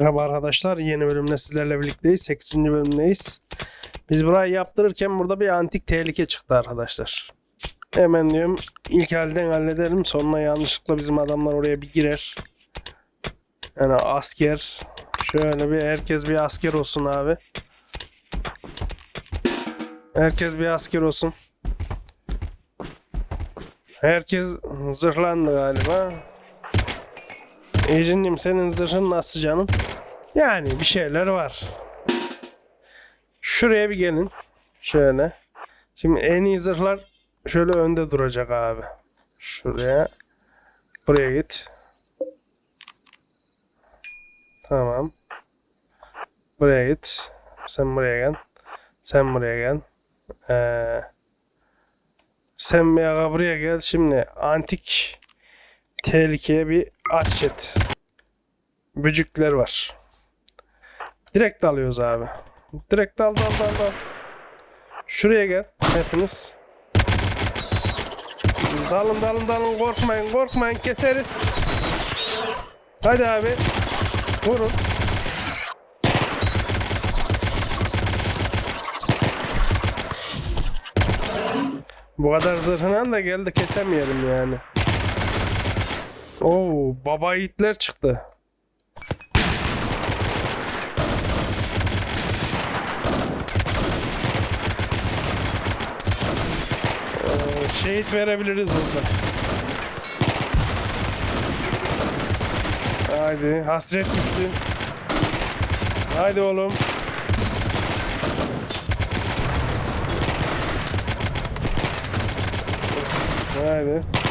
Merhaba arkadaşlar. Yeni bölümle sizlerle birlikteyiz. 8. bölümdeyiz. Biz burayı yaptırırken burada bir antik tehlike çıktı arkadaşlar. Hemen diyorum ilk halden halledelim. Sonra yanlışlıkla bizim adamlar oraya bir girer. Yani asker. Şöyle bir herkes bir asker olsun abi. Herkes bir asker olsun. Herkes zırhlandı galiba. Ejin'im senin zırhın nasıl canım? Yani bir şeyler var. Şuraya bir gelin. Şöyle. Şimdi en iyi zırhlar şöyle önde duracak abi. Şuraya. Buraya git. Tamam. Buraya git. Sen buraya gel. Sen buraya gel. Ee, sen bir buraya gel. Şimdi antik tehlikeye bir ateş et. Bücükler var. Direkt alıyoruz abi. Direkt dal dal dal dal. Şuraya gel hepiniz. Dalın dalın dalın korkmayın korkmayın keseriz. Hadi abi. Vurun. Bu kadar zırhına da geldi kesemeyelim yani. Oo, baba yiğitler çıktı. Ee, şehit verebiliriz burada. Haydi hasret düştü. Haydi oğlum. Haydi.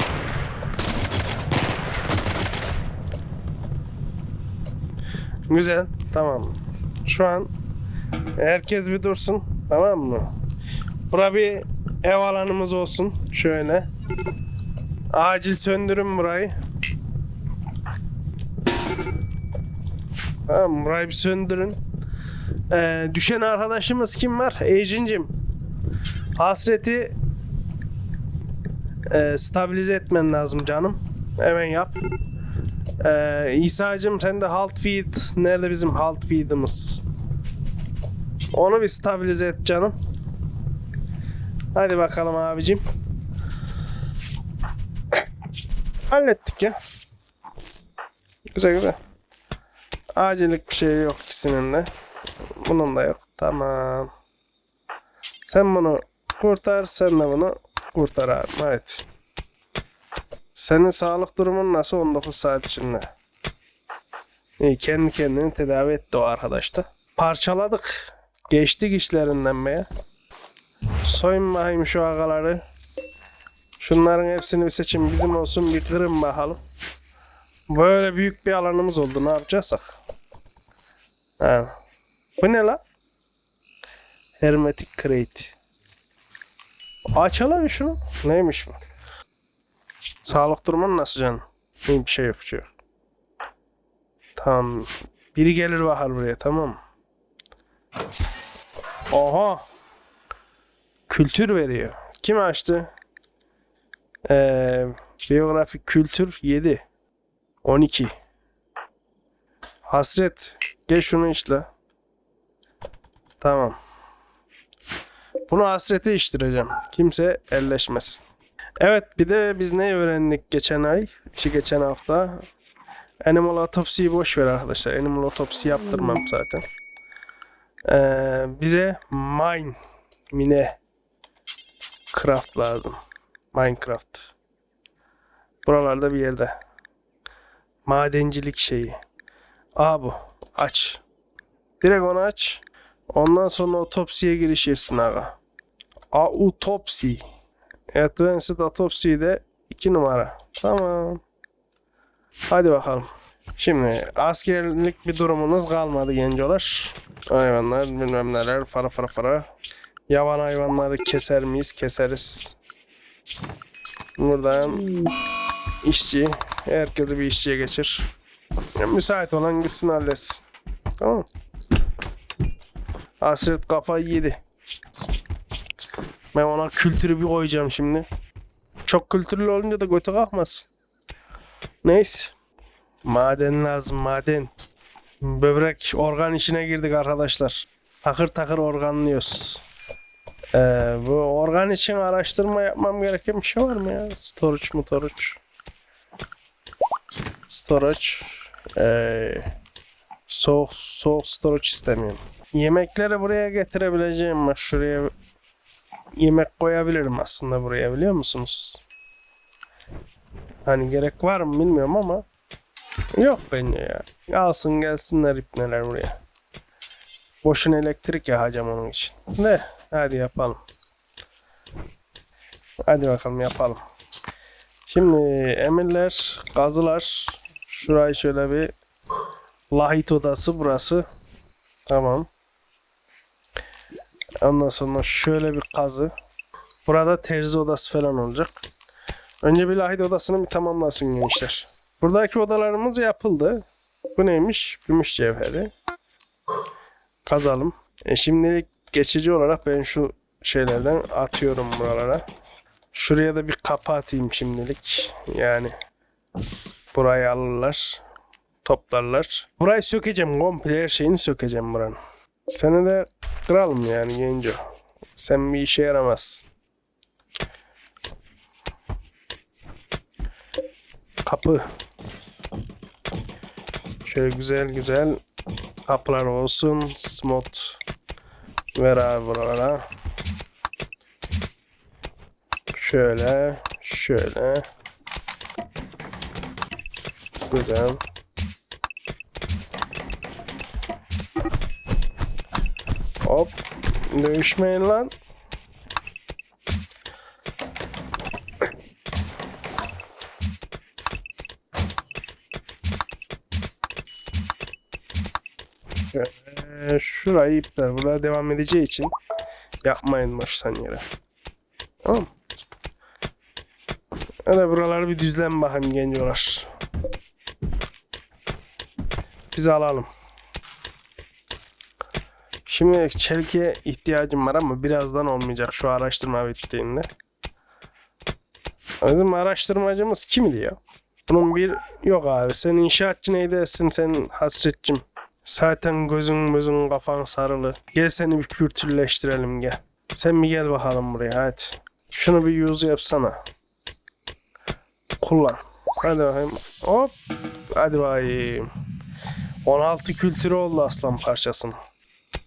Güzel. Tamam. Şu an herkes bir dursun. Tamam mı? Bura bir ev alanımız olsun. Şöyle. Acil söndürün burayı. Tamam burayı bir söndürün. Ee, düşen arkadaşımız kim var? Ejin'cim. Hasreti e, stabilize etmen lazım canım. Hemen yap. Ee, İsa'cım sen de halt feed. Nerede bizim halt feed'imiz? Onu bir stabilize et canım. Hadi bakalım abicim. Hallettik ya. Güzel güzel. Acillik bir şey yok ikisinin de. Bunun da yok. Tamam. Sen bunu kurtar, sen de bunu kurtar abi. Hadi. Senin sağlık durumun nasıl 19 saat içinde? İyi, kendi kendini tedavi etti o arkadaş da. Parçaladık. Geçtik işlerinden be. Soyun şu agaları. Şunların hepsini bir seçin bizim olsun bir kırın bakalım. Böyle büyük bir alanımız oldu ne yapacaksak. Ha. Bu ne la? Hermetic Crate. Açalım şunu. Neymiş bu? Sağlık durumun nasıl canım? İyi bir şey bir şey. Tamam. Biri gelir bakar buraya tamam? Oha. Kültür veriyor. Kim açtı? Ee, biyografik kültür 7. 12. Hasret. Gel şunu işle. Tamam. Bunu hasrete iştireceğim. Kimse elleşmesin. Evet bir de biz ne öğrendik geçen ay? İşte geçen hafta. Animal otopsiyi boş ver arkadaşlar. Animal otopsi yaptırmam zaten. Ee, bize mine mine craft lazım. Minecraft. Buralarda bir yerde. Madencilik şeyi. Aa bu. Aç. Direkt onu aç. Ondan sonra otopsiye girişirsin aga. Autopsi. Advanced Autopsy de 2 numara. Tamam. Hadi bakalım. Şimdi askerlik bir durumunuz kalmadı gencolar. Hayvanlar bilmem neler para para para. Yavan hayvanları keser miyiz? Keseriz. Buradan işçi. Herkesi bir işçiye geçir. Müsait olan gitsin halletsin. Tamam. Hasret kafayı yedi. Ben ona kültürü bir koyacağım şimdi. Çok kültürlü olunca da götü kalkmaz. Neyse. Maden lazım maden. Böbrek organ işine girdik arkadaşlar. Takır takır organlıyoruz. Ee, bu organ için araştırma yapmam gereken bir şey var mı ya? Storage mu storage? Storage. Ee, soğuk, soğuk storage istemiyorum. Yemekleri buraya getirebileceğim. Bak şuraya yemek koyabilirim aslında buraya biliyor musunuz? Hani gerek var mı bilmiyorum ama yok bence ya. Alsın gelsinler ipneler buraya. Boşuna elektrik yakacağım onun için. Ne? Hadi yapalım. Hadi bakalım yapalım. Şimdi emirler, gazılar. Şurayı şöyle bir lahit odası burası. Tamam. Ondan sonra şöyle bir kazı. Burada terzi odası falan olacak. Önce bir lahit odasını bir tamamlasın gençler. Buradaki odalarımız yapıldı. Bu neymiş? Gümüş cevheri. Kazalım. E şimdilik geçici olarak ben şu şeylerden atıyorum buralara. Şuraya da bir kapı atayım şimdilik. Yani burayı alırlar. Toplarlar. Burayı sökeceğim. Komple her şeyini sökeceğim buranın. Seni de kıralım yani genco. Sen bir işe yaramaz. Kapı. Şöyle güzel güzel kapılar olsun. Smot. Ver abi buralara. Şöyle. Şöyle. Güzel. Dövüşmeyin lan. Şöyle şurayı ipler. Buraya devam edeceği için yapmayın baştan yere. Tamam mı? Öyle buraları bir düzlen bakayım gencolar. Biz alalım. Şimdi çelkiye ihtiyacım var ama birazdan olmayacak şu araştırma bittiğinde. Bizim araştırmacımız kimdi ya? Bunun bir yok abi. Sen inşaatçı neydesin sen hasretçim. Zaten gözün gözün kafan sarılı. Gel seni bir kültürleştirelim gel. Sen bir gel bakalım buraya hadi. Şunu bir use yapsana. Kullan. Hadi bakayım. Hop. Hadi bakayım. 16 kültürü oldu aslan parçasının.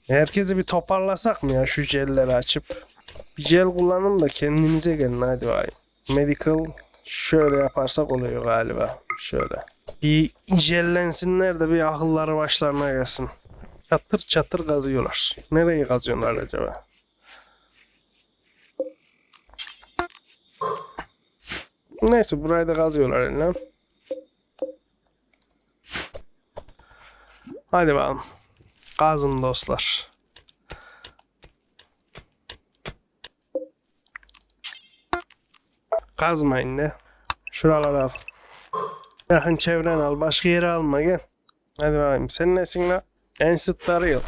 Herkesi bir toparlasak mı ya şu jelleri açıp? Bir jel kullanın da kendinize gelin hadi bakayım. Medical şöyle yaparsak oluyor galiba. Şöyle. Bir jellensinler de bir akılları başlarına gelsin. Çatır çatır kazıyorlar. Nereye kazıyorlar acaba? Neyse burayı da kazıyorlar eline. Hadi bakalım. Kazın dostlar. Kazmayın ne? Şuraları al. Yakın çevren al. Başka yere alma gel. Hadi bakayım. Sen nesin la? En sıtları yok.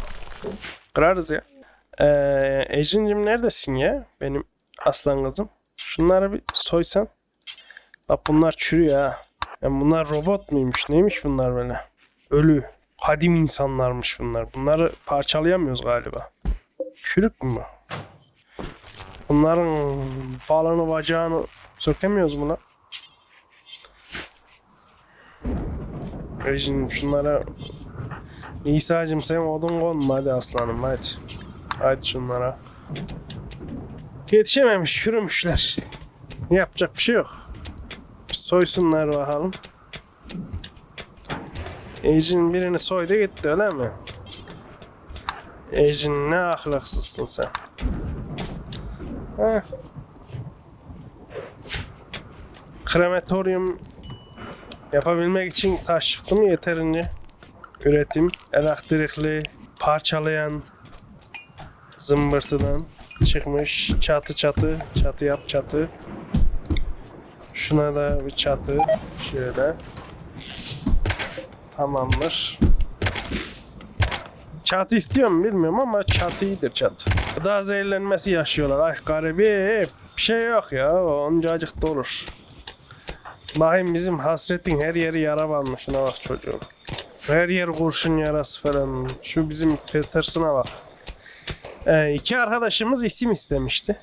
Kırarız ya. Ee, neredesin ya? Benim aslan kızım. Şunları bir soysan. Bak bunlar çürüyor ha. Yani bunlar robot muymuş? Neymiş bunlar böyle? Ölü. Kadim insanlarmış bunlar. Bunları parçalayamıyoruz galiba. Çürük mü bu? Bunların balını bacağını sökemiyoruz buna. Ejin şunlara İsa'cım sen odun konma hadi aslanım hadi. Hadi şunlara. Yetişememiş çürümüşler. Yapacak bir şey yok. Soysunlar bakalım. Ejin birini soydu gitti öyle mi? Ejin ne ahlaksızsın sen. Heh. Krematoryum yapabilmek için taş çıktı mı yeterince? Üretim elektrikli parçalayan zımbırtıdan çıkmış çatı çatı çatı yap çatı şuna da bir çatı şöyle tamamdır çatı istiyorum bilmiyorum ama çatı iyidir çatı daha zehirlenmesi yaşıyorlar ay garibi bir şey yok ya oncacık da olur Bakayım bizim hasretin her yeri yara varmış. Şuna bak çocuğum. Her yer kurşun yarası falan. Şu bizim Peterson'a bak. Ee, iki arkadaşımız isim istemişti.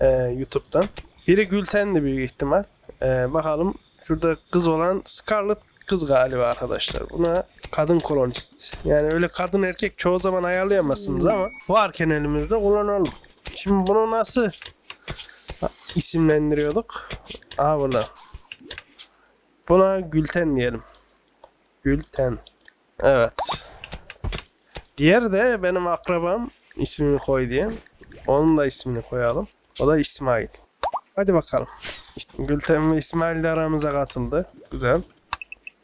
Ee, YouTube'dan. Biri Gülten'di büyük ihtimal. Ee, bakalım şurada kız olan Scarlett kız galiba arkadaşlar. Buna kadın kolonist. Yani öyle kadın erkek çoğu zaman ayarlayamazsınız ama varken elimizde kullanalım. Şimdi bunu nasıl isimlendiriyorduk? Aa burada. Buna Gülten diyelim. Gülten. Evet. Diğer de benim akrabam ismini koy diye. Onun da ismini koyalım. O da İsmail. Hadi bakalım. Gülten ve İsmail de aramıza katıldı. Güzel.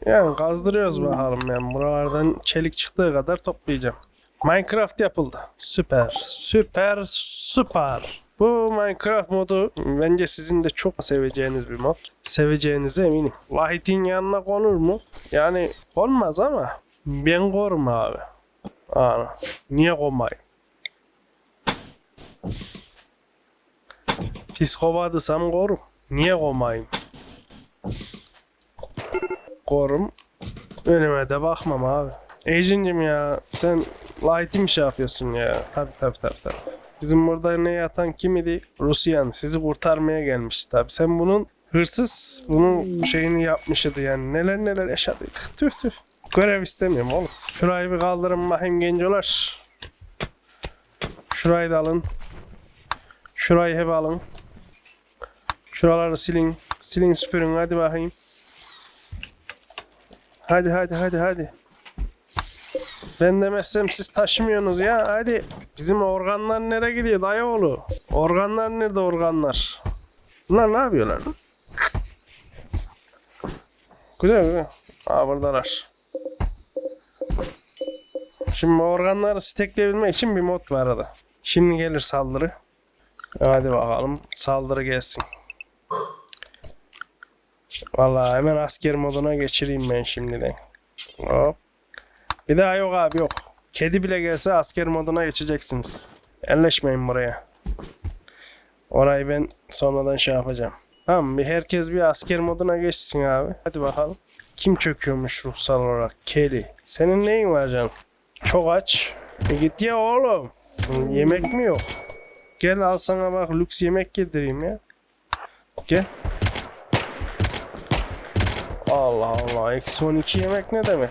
Yani kazdırıyoruz bakalım yani. Buralardan çelik çıktığı kadar toplayacağım. Minecraft yapıldı. Süper. Süper. Süper. Bu Minecraft modu bence sizin de çok seveceğiniz bir mod. Seveceğinize eminim. Light'in yanına konur mu? Yani konmaz ama ben korum abi. Ana. Niye konmayayım? Psikopatısam korum. Niye konmayayım? Korum. Önüme de bakmam abi. Ejin'cim ya sen Light'i mi şey yapıyorsun ya? Tabi tabi tabi tabi. Bizim burada ne yatan kim idi? Rusyan. Sizi kurtarmaya gelmiş tabi. Sen bunun hırsız bunun şeyini yapmışydı yani. Neler neler yaşadıydık. Tüh tüh. Görev istemiyorum oğlum. Şurayı bir kaldırın bakayım gencolar. Şurayı da alın. Şurayı hep alın. Şuraları silin. Silin süpürün hadi bakayım. Hadi hadi hadi hadi. Ben demezsem siz taşımıyorsunuz ya hadi. Bizim organlar nereye gidiyor dayıoğlu? Organlar nerede organlar? Bunlar ne yapıyorlar? Güzel güzel. Aa buradalar. Şimdi organları stekleyebilmek için bir mod var arada. Şimdi gelir saldırı. Hadi bakalım saldırı gelsin. Vallahi hemen asker moduna geçireyim ben şimdiden. Hop. Bir daha yok abi yok. Kedi bile gelse asker moduna geçeceksiniz. Elleşmeyin buraya. Orayı ben sonradan şey yapacağım. Tamam bir herkes bir asker moduna geçsin abi. Hadi bakalım. Kim çöküyormuş ruhsal olarak? Kelly. Senin neyin var canım? Çok aç. E git ya oğlum. Yemek mi yok? Gel al sana bak lüks yemek yedireyim ya. Gel. Allah Allah. Eksi 12 yemek ne demek?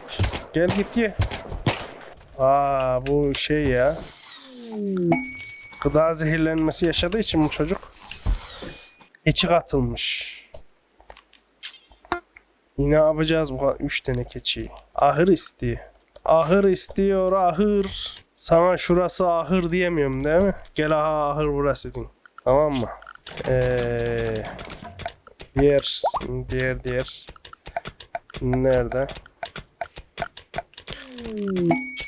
Gel git ye. Aa bu şey ya. Gıda zehirlenmesi yaşadığı için bu çocuk. Keçi katılmış. Yine yapacağız bu 3 tane keçiyi. Ahır istiyor. Ahır istiyor ahır. Sana şurası ahır diyemiyorum değil mi? Gel aha ahır burası din. Tamam mı? Ee, diğer diğer diğer nerede?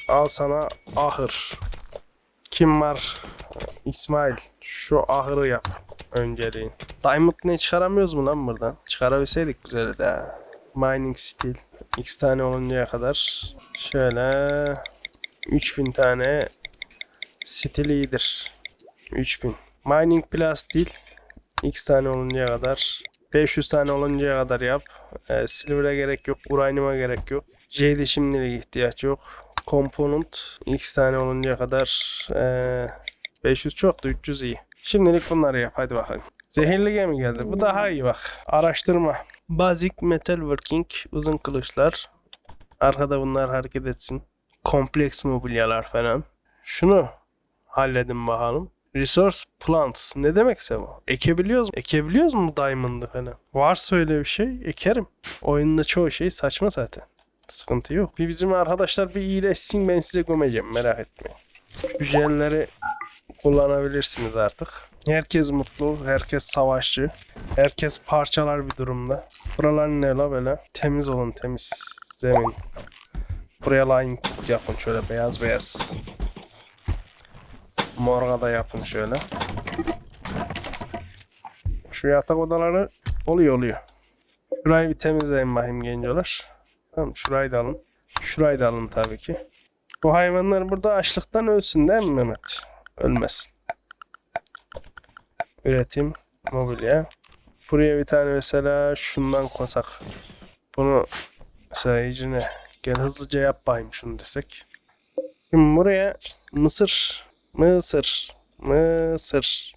Al sana ahır. Kim var? İsmail. Şu ahırı yap. Önceliğin. Diamond ne çıkaramıyoruz mu lan buradan? Çıkarabilseydik güzel de. Mining steel. X tane oluncaya kadar. Şöyle. 3000 tane steel iyidir. 3000. Mining plus değil. X tane oluncaya kadar. 500 tane oluncaya kadar yap. E, silver'e gerek yok. Uranium'a gerek yok. Jade şimdilik ihtiyaç yok. Component X tane oluncaya kadar e, 500 çok da 300 iyi. Şimdilik bunları yap hadi bakalım. Zehirli gemi geldi. Bu daha iyi bak. Araştırma. Basic Metalworking uzun kılıçlar. Arkada bunlar hareket etsin. Kompleks mobilyalar falan. Şunu halledin bakalım. Resource plants. Ne demekse bu? Ekebiliyoruz mu? Ekebiliyoruz mu diamond'ı falan? Varsa öyle bir şey ekerim. Oyunda çoğu şey saçma zaten. Sıkıntı yok. Bir bizim arkadaşlar bir iyileşsin ben size gömeceğim merak etmeyin. Şu kullanabilirsiniz artık. Herkes mutlu, herkes savaşçı, herkes parçalar bir durumda. Buralar ne la böyle? Temiz olun temiz zemin. Buraya line yapın şöyle beyaz beyaz. Morga da yapın şöyle. Şu yatak odaları oluyor oluyor. Şurayı bir temizleyin bakayım gencolar. Tamam şurayı da alın. Şurayı da alın tabii ki. Bu hayvanlar burada açlıktan ölsün değil mi Mehmet? Ölmesin. Üretim, mobilya. Buraya bir tane mesela şundan koysak. Bunu mesela iyicine Gel hızlıca yap bakayım şunu desek. Şimdi buraya mısır, mısır, mısır.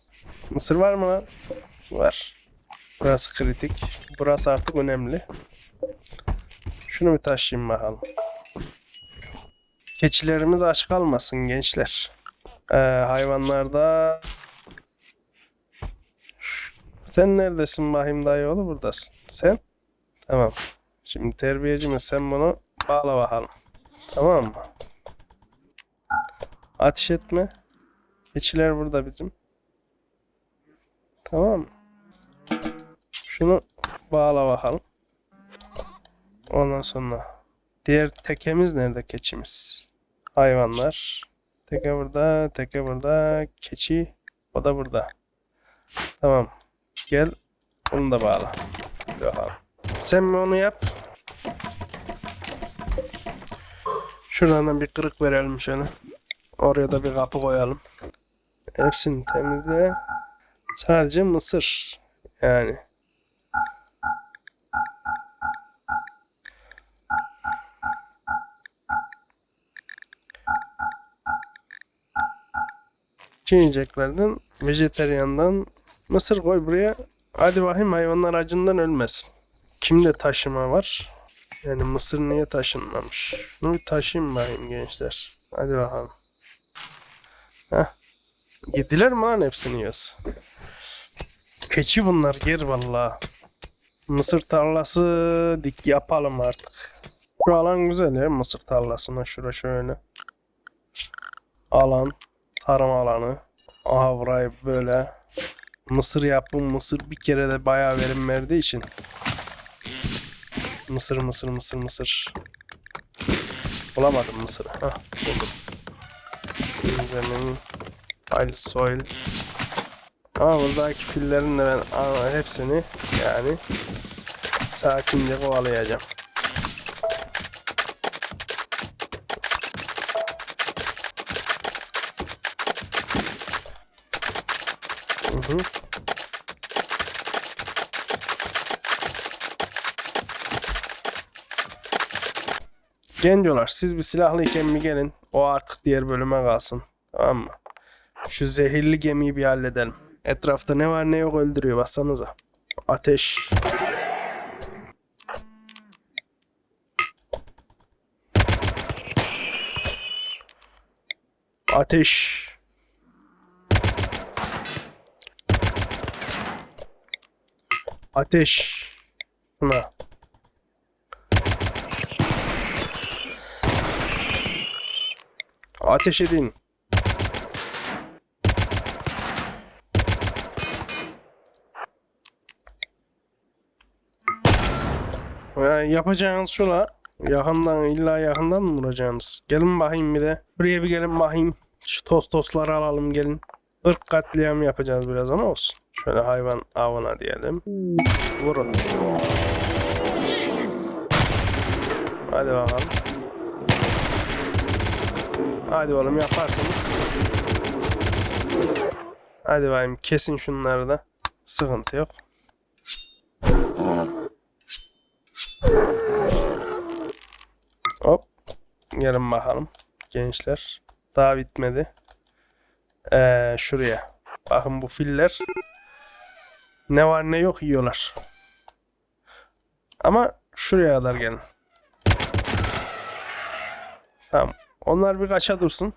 Mısır var mı lan? Var. Burası kritik. Burası artık önemli. Şunu bir taşıyayım bakalım. Keçilerimiz aç kalmasın gençler. Ee, hayvanlarda... Sen neredesin Bahim dayıoğlu? Buradasın. Sen? Tamam. Şimdi terbiyecimiz sen bunu bağla bakalım. Tamam mı? Ateş etme. Keçiler burada bizim. Tamam? Şunu bağla bakalım. Ondan sonra diğer tekemiz nerede keçimiz? Hayvanlar. Teke burada, teke burada, keçi o da burada. Tamam. Gel bunu da bağla. Bakalım. Sen mi onu yap? Şuradan da bir kırık verelim şöyle. Oraya da bir kapı koyalım. Hepsini temizle. Sadece mısır. Yani. Çiğneyeceklerden, vejeteryandan mısır koy buraya. Hadi bakayım hayvanlar acından ölmesin. Kimde taşıma var? Yani mısır niye taşınmamış? Bunu bir taşıyayım bakayım gençler. Hadi bakalım. Heh. Yediler mi lan hepsini yiyoruz? Keçi bunlar ger valla. Mısır tarlası dik yapalım artık. Şu alan güzel ya mısır tarlasına şura şöyle. Alan. Tarım alanı. Aha burayı böyle. Mısır yapım mısır bir kere de bayağı verim verdiği için. Mısır mısır mısır mısır. Bulamadım mısırı. Hah buldum. Zemin. Oil soil. Ama buradaki fillerin de ben aa, hepsini yani sakince kovalayacağım. Hı hı. Gencolar siz bir silahlıyken mi gelin? O artık diğer bölüme kalsın. Tamam mı? Şu zehirli gemiyi bir halledelim. Etrafta ne var ne yok öldürüyor bassanıza. Ateş. Ateş. Ateş. Buna. Ateş edin. Yani yapacağınız şu la. Yakından illa yakından mı vuracaksınız? Gelin bakayım bir de. Buraya bir gelin bakayım. Şu tost tostları alalım gelin. Irk katliamı yapacağız biraz ama olsun. Şöyle hayvan avına diyelim. Vurun. Hadi bakalım. Hadi oğlum yaparsınız. Hadi bakayım kesin şunları da. Sıkıntı yok. Gelin bakalım. Gençler. Daha bitmedi. Ee, şuraya. Bakın bu filler. Ne var ne yok yiyorlar. Ama şuraya kadar gelin. Tamam. Onlar bir kaça dursun.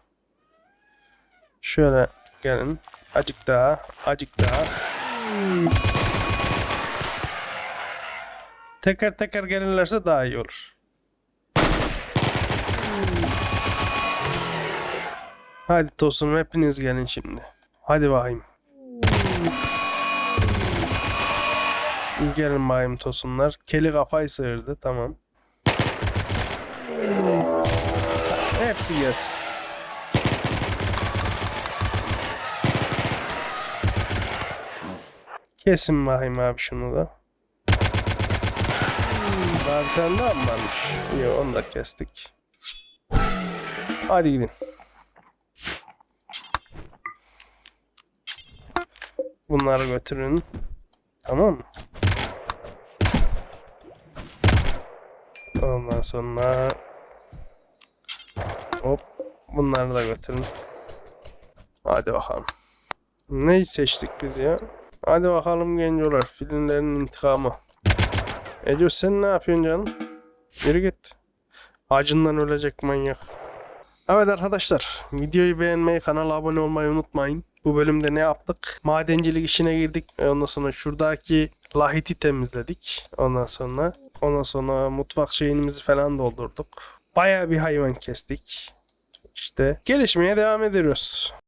Şöyle gelin. Acık daha. Acık daha. Teker teker gelirlerse daha iyi olur. Hadi tosun hepiniz gelin şimdi. Hadi bakayım. Gelin bakayım tosunlar. Keli kafayı sıyırdı. Tamam. Hepsi gelsin. Kesin bakayım abi şunu da. Daha mı varmış? Yok onu da kestik. Hadi gidin. Bunları götürün. Tamam mı? Ondan sonra Hop. Bunları da götürün. Hadi bakalım. Neyi seçtik biz ya? Hadi bakalım gencolar. Filmlerin intikamı. Ece sen ne yapıyorsun canım? Yürü git. Acından ölecek manyak. Evet arkadaşlar. Videoyu beğenmeyi, kanala abone olmayı unutmayın. Bu bölümde ne yaptık? Madencilik işine girdik. Ondan sonra şuradaki lahiti temizledik. Ondan sonra ondan sonra mutfak şeyimizi falan doldurduk. Bayağı bir hayvan kestik. İşte gelişmeye devam ediyoruz.